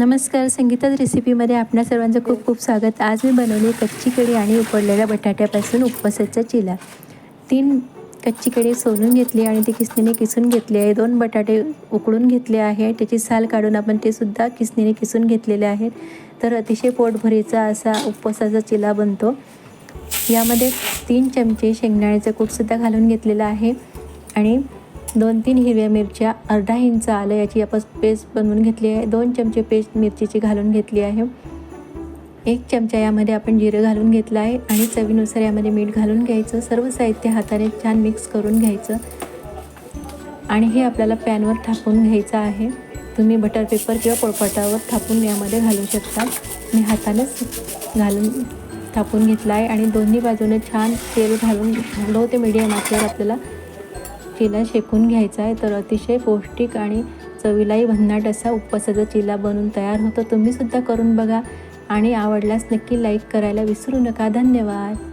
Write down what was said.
नमस्कार संगीतात रेसिपीमध्ये आपणा सर्वांचं खूप खूप स्वागत. आज मी बनवली कच्ची कढी आणि उकडलेल्या बटाट्यापासून उपवासाचा चिला. तीन कच्ची कढी सोलून घेतली आणि ती किसणीने किसून घेतली आहे. दोन बटाटे उकडून घेतले आहे. त्याची साल काढून आपण ते सुद्धा किसणीने किसून घेतलेले आहेत. तर अतिशय पोटभरीचा असा उपवासाचा चिला बनतो. यामध्ये तीन चमचे शेंगदाण्याचं कूटसुद्धा घालून घेतलेलं आहे. आणि दोन तीन हिरव्या मिरच्या अर्धा इंच आलं याची आपण पेस्ट बनवून घेतली आहे. दोन चमचे पेस्ट मिरचीची घालून घेतली आहे. एक चमचा यामध्ये आपण जिरं घालून घेतलं आहे आणि चवीनुसार यामध्ये मीठ घालून घ्यायचं. सर्व साहित्य हाताने छान मिक्स करून घ्यायचं. आणि हे आपल्याला पॅनवर थापून घ्यायचं आहे. तुम्ही बटर पेपर किंवा पोळपाटावर थापून यामध्ये घालू शकता. मी हातानेच घालून थापून घेतला आहे आणि दोन्ही बाजूने छान तेल घालून लो ते मीडियम आचेवर आपल्याला चिला शेकून घ्यायचा आहे तर अतिशय पौष्टिक आणि चवीलाही भन्नाट असा उपवासाचा चिला बनून तयार होतो. तुम्हीसुद्धा करून बघा आणि आवडल्यास नक्की लाईक करायला विसरू नका. धन्यवाद.